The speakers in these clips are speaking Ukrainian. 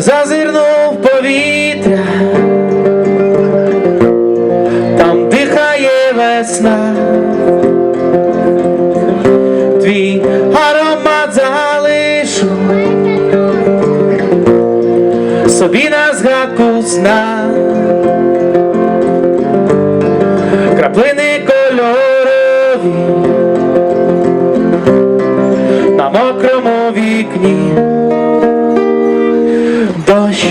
зазирнув в повітря, там дихає весна, твій аромат залишу. Собі на згадку сна, краплини кольорові. На мокрому вікні. Дощ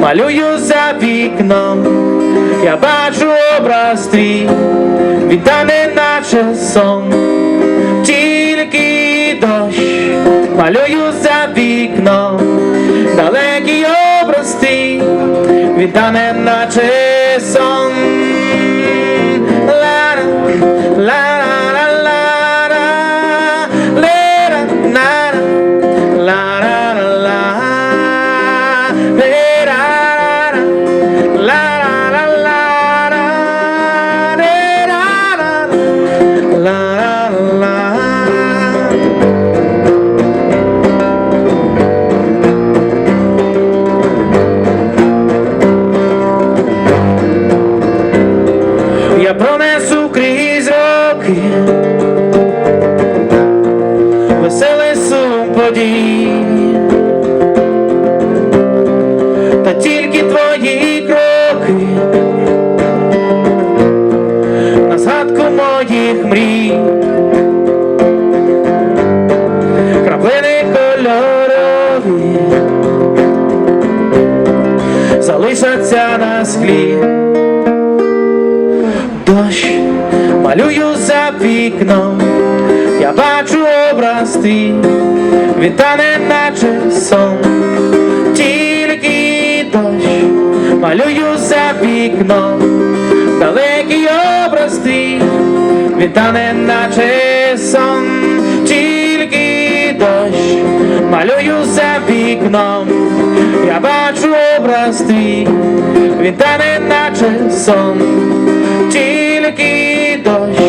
малюю за вікном, я бачу образ твій, відданий наче сон, тільки дощ малюю за вікном, далекий образ твій, відданий наче мрій, краплини кольорові залишаться на склі. Дощ малюю за вікном, я бачу образ твій, вітане наче сон, тільки дощ малюю за вікном, далекий вітане наче сон, тільки дощ. Малюю за вікном, я бачу образ твій, вітане наче сон, тільки дощ.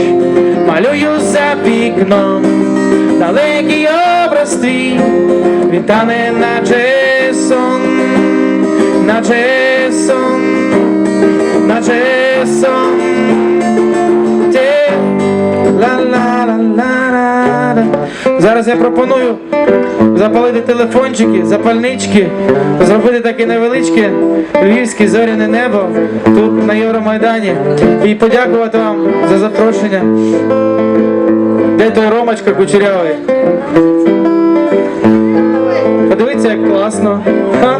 Малюю за вікном, далекий образ твій, вітане наче сон, наче сон, наче сон. Зараз я пропоную запалити телефончики, запальнички, зробити таке невеличке львівське зоряне небо тут на Євромайдані і подякувати вам за запрошення. Де той Ромочка кучерявий? Подивіться, як класно. Ха?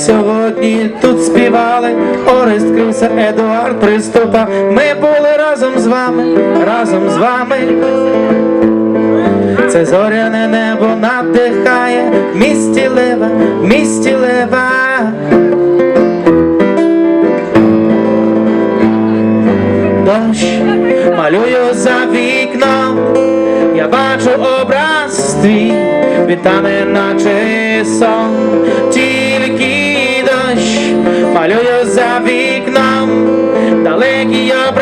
Сьогодні тут співали Орест Криса, Едуард Приступа. Ми були разом з вами, разом з вами. Це зоряне небо надихає, в місті лева, в місті лева. Дощ малюю за вікном, я бачу образ твій, вітане наче сон, тільки дощ малюю за вікном, далекий образ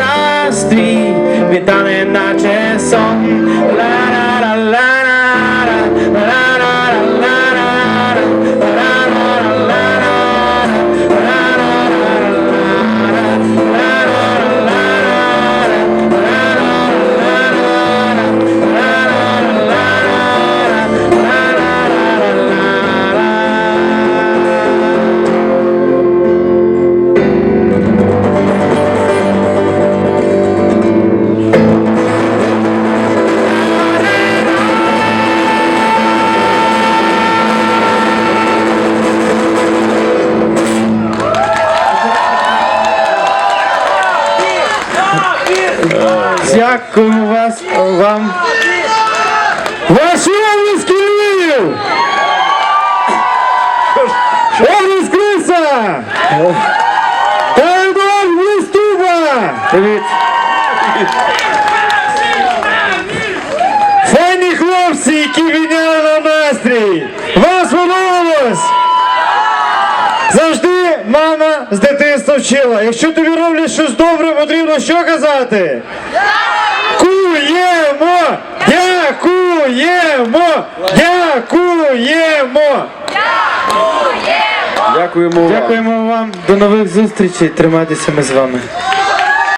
Дякую вас вам. Ваш обласки Львів! Область Криса! Та Едуард Блистуба! Привіт! Файні хлопці, які підняли нам настрій! Вам сподобалось? Завжди мама з дитинства вчила. Якщо тобі роблять щось добре, потрібно що казати? Дякуємо! Дякуємо! Дякуємо! Дякуємо! Дякуємо вам. Дякуємо вам. До нових зустрічей. Тримайтеся ми з вами.